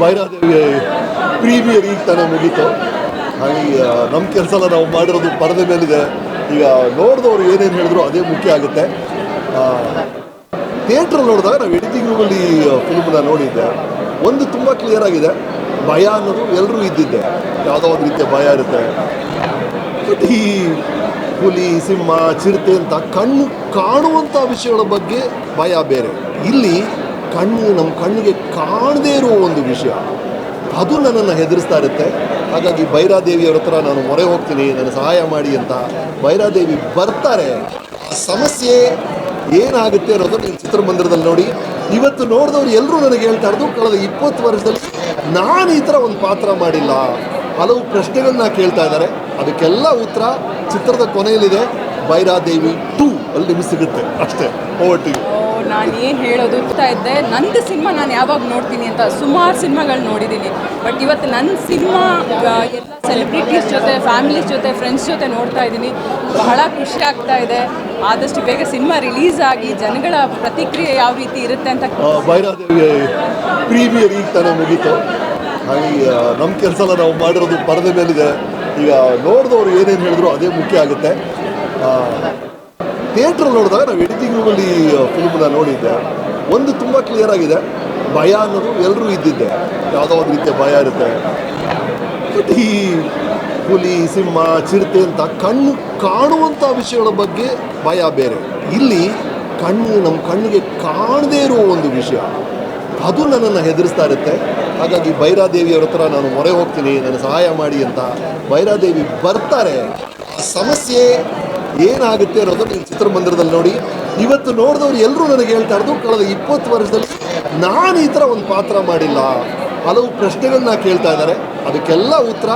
Bhairadevi premier ಈಗ ತಾನೇ ಮುಗೀತು. ಹಾಗಾಗಿ ನಮ್ಮ ಕೆಲಸ ಎಲ್ಲ ನಾವು ಮಾಡಿರೋದು ಪರದೆ ಮೇಲಿದೆ. ಈಗ ನೋಡಿದವರು ಏನೇನು ಹೇಳಿದ್ರು ಅದೇ ಮುಖ್ಯ ಆಗುತ್ತೆ. ಥಿಯೇಟ್ರಲ್ಲಿ ನೋಡಿದಾಗ ನಾವು ಎಡಿಟಿಂಗ್ ರೂಮಲ್ಲಿ ಫಿಲ್ಮ್ನ ನೋಡಿದ್ದೆ. ಒಂದು ತುಂಬ ಕ್ಲಿಯರ್ ಆಗಿದೆ. ಭಯ ಅನ್ನೋದು ಎಲ್ಲರೂ ಇದ್ದಿದ್ದೆ. ಯಾವುದೋ ಒಂದು ರೀತಿಯ ಭಯ ಇರುತ್ತೆ. ಬಟ್ ಈ ಹುಲಿ, ಸಿಂಹ, ಚಿರತೆ ಅಂತ ಕಣ್ಣು ಕಾಣುವಂಥ ವಿಷಯಗಳ ಬಗ್ಗೆ ಭಯ ಬೇರೆ. ಇಲ್ಲಿ ಕಣ್ಣು, ನಮ್ಮ ಕಣ್ಣಿಗೆ ಕಾಣದೇ ಇರುವ ಒಂದು ವಿಷಯ. ಅದು ನನ್ನನ್ನು ಹೆದರಿಸ್ತಾ ಇರುತ್ತೆ. ಹಾಗಾಗಿ ಭೈರಾದೇವಿಯವ್ರ ಹತ್ರ ನಾನು ಮೊರೆ ಹೋಗ್ತೀನಿ, ನನ್ನ ಸಹಾಯ ಮಾಡಿ ಅಂತ ಭೈರಾದೇವಿ ಬರ್ತಾರೆ. ಆ ಸಮಸ್ಯೆ ಏನಾಗುತ್ತೆ ಅನ್ನೋದು ನೀವು ಚಿತ್ರಮಂದಿರದಲ್ಲಿ ನೋಡಿ. ಇವತ್ತು ನೋಡಿದವ್ರು ಎಲ್ಲರೂ ನನಗೆ ಹೇಳ್ತಾ ಇರೋದು, ಕಳೆದ ಇಪ್ಪತ್ತು ವರ್ಷದಲ್ಲಿ ನಾನು ಈ ಥರ ಒಂದು ಪಾತ್ರ ಮಾಡಿಲ್ಲ. ಹಲವು ಪ್ರಶ್ನೆಗಳನ್ನ ಕೇಳ್ತಾ ಇದ್ದಾರೆ. ಅದಕ್ಕೆಲ್ಲ ಉತ್ತರ ಚಿತ್ರದ ಕೊನೆಯಲ್ಲಿದೆ. ಭೈರಾದೇವಿ ಟೂ ಅಲ್ಲಿ ನಿಮಗೆ ಸಿಗುತ್ತೆ ಅಷ್ಟೇ ಓವರ್ ಟು ನಾನು ಏನು ಹೇಳೋದು ಹೋಗ್ತಾ ಇದ್ದೆ ನಂದು ಸಿನಿಮಾ ನಾನು ಯಾವಾಗ ನೋಡ್ತೀನಿ ಅಂತ ಸುಮಾರು ಸಿನಿಮಾಗಳು ನೋಡಿದ್ದೀನಿ ಬಟ್ ಇವತ್ತು ನನ್ನ ಸಿನಿಮಾ ಎಲ್ಲ ಸೆಲೆಬ್ರಿಟೀಸ್ ಜೊತೆ ಫ್ಯಾಮಿಲೀಸ್ ಜೊತೆ ಫ್ರೆಂಡ್ಸ್ ಜೊತೆ ನೋಡ್ತಾ ಇದ್ದೀನಿ. ಬಹಳ ಖುಷಿ ಆಗ್ತಾ ಇದೆ. ಆದಷ್ಟು ಬೇಗ ಸಿನಿಮಾ ರಿಲೀಸ್ ಆಗಿ ಜನಗಳ ಪ್ರತಿಕ್ರಿಯೆ ಯಾವ ರೀತಿ ಇರುತ್ತೆ ಅಂತ ಭೈರಾದೇವಿ ಪ್ರೀಮಿಯರ್ ಈಗ ತಾನೇ ಮುಗೀತು. ಹಾಗಾಗಿ ನಮ್ಮ ಕೆಲಸ ಎಲ್ಲ ನಾವು ಮಾಡಿರೋದು ಪರದೆ ಮೇಲಿದೆ. ಈಗ ನೋಡಿದವರು ಏನೇನು ಹೇಳಿದ್ರು ಅದೇ ಮುಖ್ಯ ಆಗುತ್ತೆ. ಥಿಯೇಟ್ರಲ್ಲಿ ನೋಡಿದಾಗ ನಾವು ಎಡಿಟಿಂಗ್ ರೂಮಲ್ಲಿ ಫಿಲ್ಮ್ನ ನೋಡಿದ್ದೆ. ಒಂದು ತುಂಬ ಕ್ಲಿಯರ್ ಆಗಿದೆ. ಭಯ ಅನ್ನೋದು ಎಲ್ಲರೂ ಇದ್ದಿದ್ದೆ. ಯಾವುದೋ ಒಂದು ರೀತಿಯ ಭಯ ಇರುತ್ತೆ. ಬಟ್ ಈ ಹುಲಿ, ಸಿಂಹ, ಚಿರತೆ ಅಂತ ಕಣ್ಣು ಕಾಣುವಂಥ ವಿಷಯಗಳ ಬಗ್ಗೆ ಭಯ ಬೇರೆ. ಇಲ್ಲಿ ಕಣ್ಣು ನಮ್ಮ ಕಣ್ಣಿಗೆ ಕಾಣದೇ ಇರುವ ಒಂದು ವಿಷಯ. ಅದು ನನ್ನನ್ನು ಹೆದರಿಸ್ತಾ ಇರುತ್ತೆ. ಹಾಗಾಗಿ ಭೈರಾದೇವಿಯವ್ರ ಹತ್ರ ನಾನು ಮೊರೆ ಹೋಗ್ತೀನಿ, ನನ್ನ ಸಹಾಯ ಮಾಡಿ ಅಂತ ಭೈರಾದೇವಿ ಬರ್ತಾರೆ. ಆ ಸಮಸ್ಯೆ ಏನಾಗುತ್ತೆ ಅನ್ನೋದು ನೀವು ಚಿತ್ರಮಂದಿರದಲ್ಲಿ ನೋಡಿ. ಇವತ್ತು ನೋಡಿದವ್ರು ಎಲ್ಲರೂ ನನಗೆ ಹೇಳ್ತಾ ಇರೋದು ಕಳೆದ ಇಪ್ಪತ್ತು ವರ್ಷದಲ್ಲಿ ನಾನು ಈ ಥರ ಒಂದು ಪಾತ್ರ ಮಾಡಿಲ್ಲ. ಹಲವು ಪ್ರಶ್ನೆಗಳನ್ನ ಕೇಳ್ತಾ ಇದ್ದಾರೆ. ಅದಕ್ಕೆಲ್ಲ ಉತ್ತರ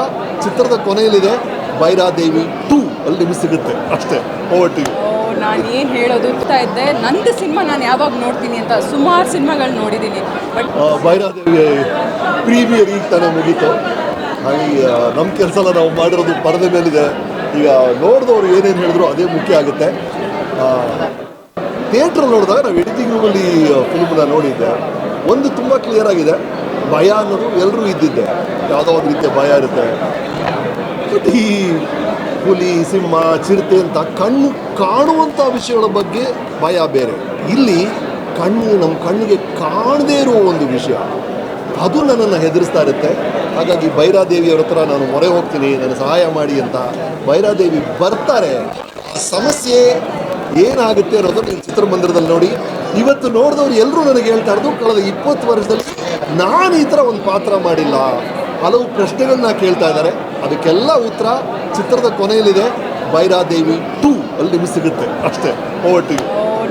ಚಿತ್ರದ ಕೊನೆಯಲ್ಲಿದೆ. ಭೈರಾದೇವಿ ಟೂ ಅಲ್ಲಿ ನಿಮಗೆ ಸಿಗುತ್ತೆ. ಅಷ್ಟೇ. ಓವರ್ ಟು ನಾನು ಏನು ಹೇಳೋದು ಹೋಗ್ತಾ ಇದ್ದೆ? ನಂದು ಸಿನಿಮಾ ನಾನು ಯಾವಾಗ ನೋಡ್ತೀನಿ ಅಂತ ಸುಮಾರು ಸಿನಿಮಾಗಳು ನೋಡಿದ್ದೀನಿ ಬಟ್ ಭೈರಾದೇವಿ ಪ್ರೀಮಿಯರ್ ಈಗ ತಾನೇ ಮುಗೀತು. ಹಾಗೆ ನಮ್ಮ ಕೆಲಸ ಎಲ್ಲ ನಾವು ಮಾಡಿರೋದು ಪರದೆ ಮೇಲಿದೆ. ಈಗ ನೋಡಿದವರು ಏನೇನು ಹೇಳಿದ್ರು ಅದೇ ಮುಖ್ಯ ಆಗುತ್ತೆ. ಥಿಯೇಟ್ರಲ್ಲಿ ನೋಡಿದಾಗ ನಾವು ಎಡಿಟಿಂಗ್ ರೂಮಲ್ಲಿ ಫಿಲ್ಮ್ನ ನೋಡಿದ್ದೆ. ಒಂದು ತುಂಬ ಕ್ಲಿಯರ್ ಆಗಿದೆ. ಭಯ ಅನ್ನೋದು ಎಲ್ಲರೂ ಇದ್ದಿದ್ದೆ. ಯಾವುದೋ ಒಂದು ರೀತಿಯ ಭಯ ಇರುತ್ತೆ. ಬಟ್ ಈ ಹುಲಿ, ಸಿಂಹ, ಚಿರತೆ ಅಂತ ಕಣ್ಣು ಕಾಣುವಂಥ ವಿಷಯಗಳ ಬಗ್ಗೆ ಭಯ ಬೇರೆ. ಇಲ್ಲಿ ಕಣ್ಣು ನಮ್ಮ ಕಣ್ಣಿಗೆ ಕಾಣದೇ ಇರುವ ಒಂದು ವಿಷಯ. ಅದು ನನ್ನನ್ನು ಹೆದರಿಸ್ತಾ ಇರುತ್ತೆ. ಹಾಗಾಗಿ ಭೈರಾದೇವಿಯವ್ರ ಹತ್ರ ನಾನು ಮೊರೆ ಹೋಗ್ತೀನಿ, ನನ್ನ ಸಹಾಯ ಮಾಡಿ ಅಂತ ಭೈರಾದೇವಿ ಬರ್ತಾರೆ. ಆ ಸಮಸ್ಯೆ ಏನಾಗುತ್ತೆ ಅನ್ನೋದು ನೀವು ಚಿತ್ರಮಂದಿರದಲ್ಲಿ ನೋಡಿ. ಇವತ್ತು ನೋಡಿದವ್ರು ಎಲ್ಲರೂ ನನಗೆ ಹೇಳ್ತಾ ಇರೋದು, ಕಳೆದ ಇಪ್ಪತ್ತು ವರ್ಷದಲ್ಲಿ ನಾನು ಈ ಥರ ಒಂದು ಪಾತ್ರ ಮಾಡಿಲ್ಲ. ಹಲವು ಪ್ರಶ್ನೆಗಳನ್ನ ಕೇಳ್ತಾ ಇದ್ದಾರೆ. ಅದಕ್ಕೆಲ್ಲ ಉತ್ತರ ಚಿತ್ರದ ಕೊನೆಯಲ್ಲಿದೆ. ಭೈರಾದೇವಿ ಟೂ ಅಲ್ಲಿ ನಿಮಗೆ ಸಿಗುತ್ತೆ ಅಷ್ಟೇ. ಓವರ್ ಟು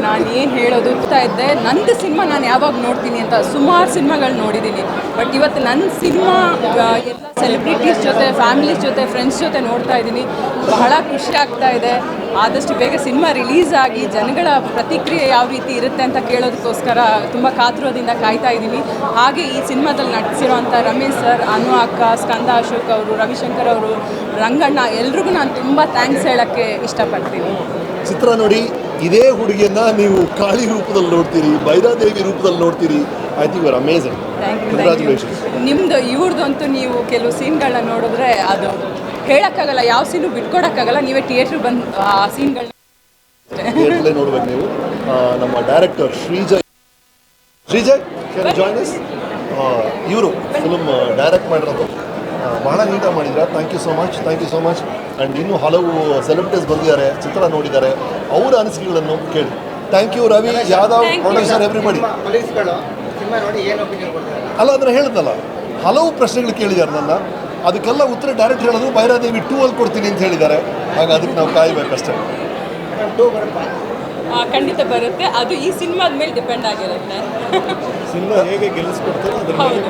ನಾನು ಏನು ಹೇಳೋದು ಹೋಗ್ತಾ ಇದ್ದೆ. ನಂದು ಸಿನಿಮಾ ನಾನು ಯಾವಾಗ ನೋಡ್ತೀನಿ ಅಂತ ಸುಮಾರು ಸಿನಿಮಾಗಳು ನೋಡಿದ್ದೀನಿ ಬಟ್ ಇವತ್ತು ನನ್ನ ಸಿನಿಮಾ ಎಲ್ಲ ಸೆಲೆಬ್ರಿಟೀಸ್ ಜೊತೆ ಫ್ಯಾಮಿಲೀಸ್ ಜೊತೆ ಫ್ರೆಂಡ್ಸ್ ಜೊತೆ ನೋಡ್ತಾ ಇದ್ದೀನಿ ಬಹಳ ಖುಷಿ ಆಗ್ತಾ ಇದೆ. ಆದಷ್ಟು ಬೇಗ ಸಿನಿಮಾ ರಿಲೀಸ್ ಆಗಿ ಜನಗಳ ಪ್ರತಿಕ್ರಿಯೆ ಯಾವ ರೀತಿ ಇರುತ್ತೆ ಅಂತ ಕೇಳೋದಕ್ಕೋಸ್ಕರ ತುಂಬ ಕಾತುರದಿಂದ ಕಾಯ್ತಾ ಇದ್ದೀನಿ. ಹಾಗೆ ಈ ಸಿನಿಮಾದಲ್ಲಿ ನಟಿಸಿರೋಂಥ ರಮೇಶ್ ಸರ್ ಅನು ಅಕ್ಕ ಸ್ಕಂದ ಅಶೋಕ್ ಅವರು ರವಿಶಂಕರ್ ಅವರು ರಂಗಣ್ಣ ಎಲ್ರಿಗೂ ನಾನು ತುಂಬ ಥ್ಯಾಂಕ್ಸ್ ಹೇಳೋಕ್ಕೆ ಇಷ್ಟಪಡ್ತೀನಿ. ಚಿತ್ರ ನೋಡಿ ಇದೇ ಹುಡುಗಿಯನ್ನ ನೀವು ಕಾಳಿ ರೂಪದಲ್ಲಿ ನೋಡ್ತೀರಿ ಭೈರಾದೇವಿ ರೂಪದಲ್ಲಿ ನೋಡ್ತೀರಿ. I think your amazing congratulations ನಿಮ್ಮದು ಇವ್ರದ್ದಂತೂ ನೀವು ಕೆಲವು ಸೀನ್ಗಳನ್ನ ನೋಡಿದ್ರೆ ಅದು ಹೇಳೋಕ್ಕಾಗಲ್ಲ ಯಾವ ಸೀನು ಬಿಟ್ಕೊಡೋಕ್ಕಾಗಲ್ಲ ನೀವೇ ಥಿಯೇಟ್ರಿಗೆ ಬಂದು ಆ ಸೀನ್ಗಳನ್ನ ಥಿಯೇಟ್ರಲ್ಲೇ ನೋಡ್ಬೇಕು ನೀವು. ನಮ್ಮ director Srijay. Srijay join us ಇವರು ಫಿಲ್ಮ್ ಡೈರೆಕ್ಟ್ ಮಾಡಿರೋದು. ಬಹಳ ನೀಟಾಗಿ ಮಾಡಿದ್ರ thank you so much thank you so much and ಇನ್ನೂ ಹಲವು ಸೆಲೆಬ್ರಿಟೀಸ್ ಬಂದಿದ್ದಾರೆ ಚಿತ್ರ ನೋಡಿದ್ದಾರೆ. ಅವರ ಅನಿಸಿಕೆಗಳನ್ನು ಕೇಳಿ. Thank you Ravi Yadav Thank you. Producer everybody cinema ನೋಡಿ ಏನು ಒಪಿನಿಯನ್ ಕೊಡ್ತಾರೆ? ಅಲ್ಲ ಅಂದರೆ ಹೇಳಿದ್ನಲ್ಲ ಹಲವು ಪ್ರಶ್ನೆಗಳು ಕೇಳಿದ್ದಾರೆ ನನ್ನ. ಅದಕ್ಕೆಲ್ಲ ಉತ್ತರ ಡೈರೆಕ್ಟ್ ಹೇಳೋದು ಭೈರಾದೇವಿ ಟೂ ಅಲ್ಲಿ ಕೊಡ್ತೀನಿ ಅಂತ ಹೇಳಿದ್ದಾರೆ. ಹಾಗೆ ಅದಕ್ಕೆ ನಾವು ಕಾಯಬೇಕಷ್ಟೇ. ಖಂಡಿತ ಬರುತ್ತೆ. ಅದು ಈ ಸಿನಿಮಾದ ಮೇಲೆ ಡಿಪೆಂಡ್ ಆಗಿರುತ್ತೆ. ಸಿನಿಮಾ ಹೇಗೆ ಗೆಲ್ಲಿಸ್ಕೊಡ್ತಾರೆ ಅದ್ರ ಹೌದು.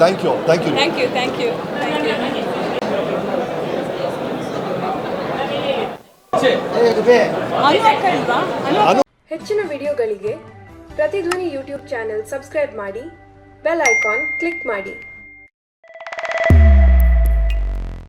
Thank you thank you thank you thank you thank you ಹೆಚ್ಚಿನ ವಿಡಿಯೋಗಳಿಗೆ ಪ್ರತಿಧ್ವನಿ ಯೂಟ್ಯೂಬ್ ಚಾನೆಲ್ ಸಬ್ಸ್ಕ್ರೈಬ್ ಮಾಡಿ ಬೆಲ್ ಐಕಾನ್ ಕ್ಲಿಕ್ ಮಾಡಿ.